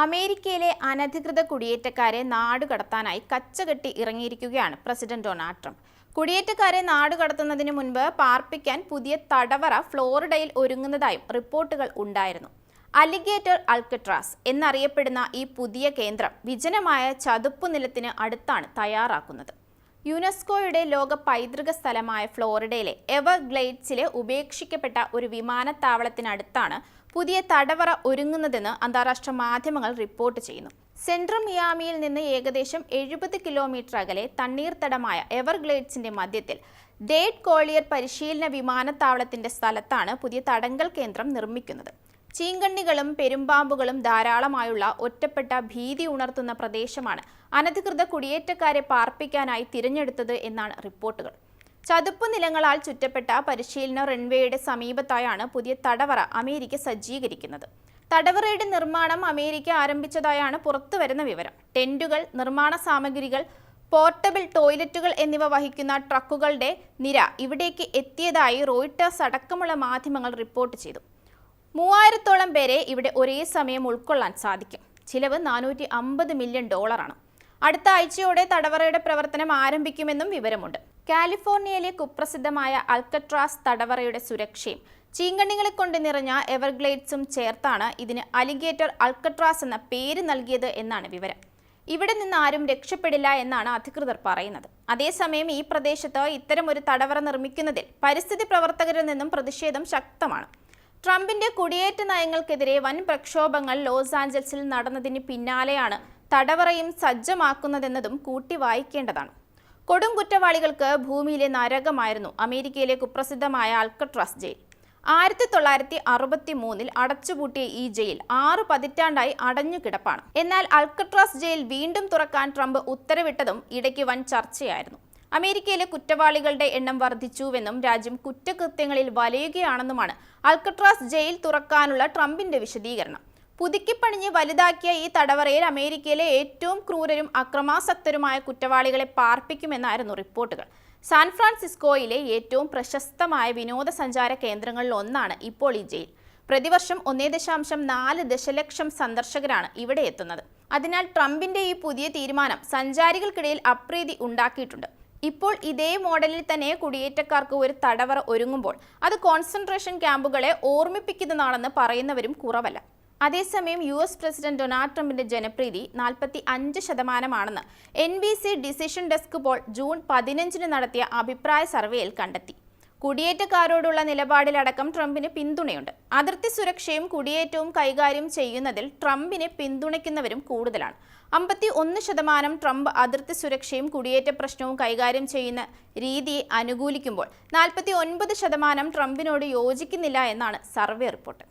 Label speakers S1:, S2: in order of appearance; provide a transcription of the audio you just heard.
S1: അമേരിക്കയിലെ അനധികൃത കുടിയേറ്റക്കാരെ നാടുകടത്താനായി കച്ചകെട്ടി ഇറങ്ങിയിരിക്കുകയാണ് പ്രസിഡന്റ് ഡൊണാൾഡ് ട്രംപ്. കുടിയേറ്റക്കാരെ നാടുകടത്തുന്നതിന് മുൻപ് പാർപ്പിക്കാൻ പുതിയ തടവറ ഫ്ലോറിഡയിൽ ഒരുങ്ങുന്നതായും റിപ്പോർട്ടുകൾ ഉണ്ടായിരുന്നു. അലിഗേറ്റർ അൽക്കട്രാസ് എന്നറിയപ്പെടുന്ന ഈ പുതിയ കേന്ദ്രം വിജനമായ ചതുപ്പ് നിലത്തിന് അടുത്താണ് തയ്യാറാക്കുന്നത്. യുനെസ്കോയുടെ ലോക പൈതൃക സ്ഥലമായ ഫ്ലോറിഡയിലെ എവർഗ്ലെയ്ഡ്സിലെ ഉപേക്ഷിക്കപ്പെട്ട ഒരു വിമാനത്താവളത്തിനടുത്താണ് പുതിയ തടവറ ഒരുങ്ങുന്നതെന്ന് അന്താരാഷ്ട്ര മാധ്യമങ്ങൾ റിപ്പോർട്ട് ചെയ്യുന്നു. സെൻട്രൽ മിയാമിയിൽ നിന്ന് ഏകദേശം എഴുപത് കിലോമീറ്റർ അകലെ തണ്ണീർത്തടമായ എവർഗ്ലേഡ്സിന്റെ മധ്യത്തിൽ ഡേഡ് കോളിയർ പരിശീലന വിമാനത്താവളത്തിന്റെ സ്ഥലത്താണ് പുതിയ തടങ്കൽ കേന്ദ്രം നിർമ്മിക്കുന്നത്. ചീങ്കണ്ണികളും പെരുമ്പാമ്പുകളും ധാരാളമായുള്ള ഒറ്റപ്പെട്ട ഭീതി ഉണർത്തുന്ന പ്രദേശമാണ് അനധികൃത കുടിയേറ്റക്കാരെ പാർപ്പിക്കാനായി തിരഞ്ഞെടുത്തത് എന്നാണ് റിപ്പോർട്ടുകൾ. ചതുപ്പ് നിലങ്ങളാൽ ചുറ്റപ്പെട്ട പരിശീലന റൺവേയുടെ സമീപത്തായാണ് പുതിയ തടവറ അമേരിക്ക സജ്ജീകരിക്കുന്നത്. തടവറയുടെ നിർമ്മാണം അമേരിക്ക ആരംഭിച്ചതായാണ് പുറത്തുവരുന്ന വിവരം. ടെന്റുകൾ നിർമ്മാണ സാമഗ്രികൾ പോർട്ടബിൾ ടോയ്ലറ്റുകൾ എന്നിവ വഹിക്കുന്ന ട്രക്കുകളുടെ നിര ഇവിടേക്ക് എത്തിയതായി റോയിട്ടേഴ്സ് അടക്കമുള്ള മാധ്യമങ്ങൾ റിപ്പോർട്ട് ചെയ്തു. മൂവായിരത്തോളം പേരെ ഇവിടെ ഒരേ സമയം ഉൾക്കൊള്ളാൻ സാധിക്കും. ചിലവ് നാനൂറ്റി അമ്പത് മില്യൺ ഡോളറാണ്. അടുത്ത ആഴ്ചയോടെ തടവറയുടെ പ്രവർത്തനം ആരംഭിക്കുമെന്നും വിവരമുണ്ട്. കാലിഫോർണിയയിലെ കുപ്രസിദ്ധമായ അൽക്കട്രാസ് തടവറയുടെ സുരക്ഷയും ചീങ്കണ്ണികളെ കൊണ്ട് നിറഞ്ഞ എവർഗ്ലേഡ്സും ചേർത്താണ് ഇതിന് അലിഗേറ്റർ അൽക്കട്രാസ് എന്ന പേര് നൽകിയത് എന്നാണ് വിവരം. ഇവിടെ നിന്ന് ആരും രക്ഷപ്പെടില്ല എന്നാണ് അധികൃതർ പറയുന്നത്. അതേസമയം ഈ പ്രദേശത്ത് ഇത്തരമൊരു തടവറ നിർമ്മിക്കുന്നതിൽ പരിസ്ഥിതി പ്രവർത്തകരിൽ നിന്നും പ്രതിഷേധം ശക്തമാണ്. ട്രംപിന്റെ കുടിയേറ്റ നയങ്ങൾക്കെതിരെ വൻ പ്രക്ഷോഭങ്ങൾ ലോസ് ആഞ്ചൽസിൽ നടന്നതിന് പിന്നാലെയാണ് തടവറയും സജ്ജമാക്കുന്നതെന്നതും കൂട്ടി വായിക്കേണ്ടതാണ്. കൊടും കുറ്റവാളികൾക്ക് ഭൂമിയിലെ നരകമായിരുന്നു അമേരിക്കയിലെ കുപ്രസിദ്ധമായ അൽക്കട്രാസ് ജയിൽ. ആയിരത്തി തൊള്ളായിരത്തി അറുപത്തി മൂന്നിൽ അടച്ചുപൂട്ടിയ ഈ ജയിൽ ആറ് പതിറ്റാണ്ടായി അടഞ്ഞു കിടപ്പാണ് എന്നാൽ അൽക്കട്രാസ് ജയിൽ വീണ്ടും തുറക്കാൻ ട്രംപ് ഉത്തരവിട്ടതും ഇടയ്ക്ക് വൻ ചർച്ചയായിരുന്നു. അമേരിക്കയിലെ കുറ്റവാളികളുടെ എണ്ണം വർദ്ധിച്ചുവെന്നും രാജ്യം കുറ്റകൃത്യങ്ങളിൽ വലയുകയാണെന്നുമാണ് അൽക്കട്രാസ് ജയിൽ തുറക്കാനുള്ള ട്രംപിന്റെ വിശദീകരണം. പുതുക്കിപ്പണിഞ്ഞ് വലുതാക്കിയ ഈ തടവറയിൽ അമേരിക്കയിലെ ഏറ്റവും ക്രൂരരും അക്രമാസക്തരുമായ കുറ്റവാളികളെ പാർപ്പിക്കുമെന്നായിരുന്നു റിപ്പോർട്ടുകൾ. സാൻ ഫ്രാൻസിസ്കോയിലെ ഏറ്റവും പ്രശസ്തമായ വിനോദസഞ്ചാര കേന്ദ്രങ്ങളിൽ ഒന്നാണ് ഇപ്പോൾ ഈ ജയിൽ. പ്രതിവർഷം ഒന്നേ ദശാംശം നാല് ദശലക്ഷം സന്ദർശകരാണ് ഇവിടെ എത്തുന്നത്. അതിനാൽ ട്രംപിന്റെ ഈ പുതിയ തീരുമാനം സഞ്ചാരികൾക്കിടയിൽ അപ്രീതി ഉണ്ടാക്കിയിട്ടുണ്ട്. ഇപ്പോൾ ഇതേ മോഡലിൽ തന്നെ കുടിയേറ്റക്കാർക്ക് ഒരു തടവറ ഒരുങ്ങുമ്പോൾ അത് കോൺസെൻട്രേഷൻ ക്യാമ്പുകളെ ഓർമ്മിപ്പിക്കുന്നതാണെന്ന് പറയുന്നവരും കുറവല്ല. അതേസമയം യു എസ് പ്രസിഡന്റ് ഡൊണാൾഡ് ട്രംപിന്റെ ജനപ്രീതി നാൽപ്പത്തി അഞ്ച് ശതമാനമാണെന്ന് N B C decision desk poll June പതിനഞ്ചിന് നടത്തിയ അഭിപ്രായ സർവേയിൽ കണ്ടെത്തി. കുടിയേറ്റക്കാരോടുള്ള നിലപാടിലടക്കം ട്രംപിന് പിന്തുണയുണ്ട്. അതിർത്തി സുരക്ഷയും കുടിയേറ്റവും കൈകാര്യം ചെയ്യുന്നതിൽ ട്രംപിനെ പിന്തുണയ്ക്കുന്നവരും കൂടുതലാണ്. അമ്പത്തി ഒന്ന് ശതമാനം ട്രംപ് അതിർത്തി സുരക്ഷയും കുടിയേറ്റ പ്രശ്നവും കൈകാര്യം ചെയ്യുന്ന രീതിയെ അനുകൂലിക്കുമ്പോൾ നാൽപ്പത്തി ഒൻപത് ശതമാനം ട്രംപിനോട് യോജിക്കുന്നില്ല എന്നാണ് സർവേ റിപ്പോർട്ട്.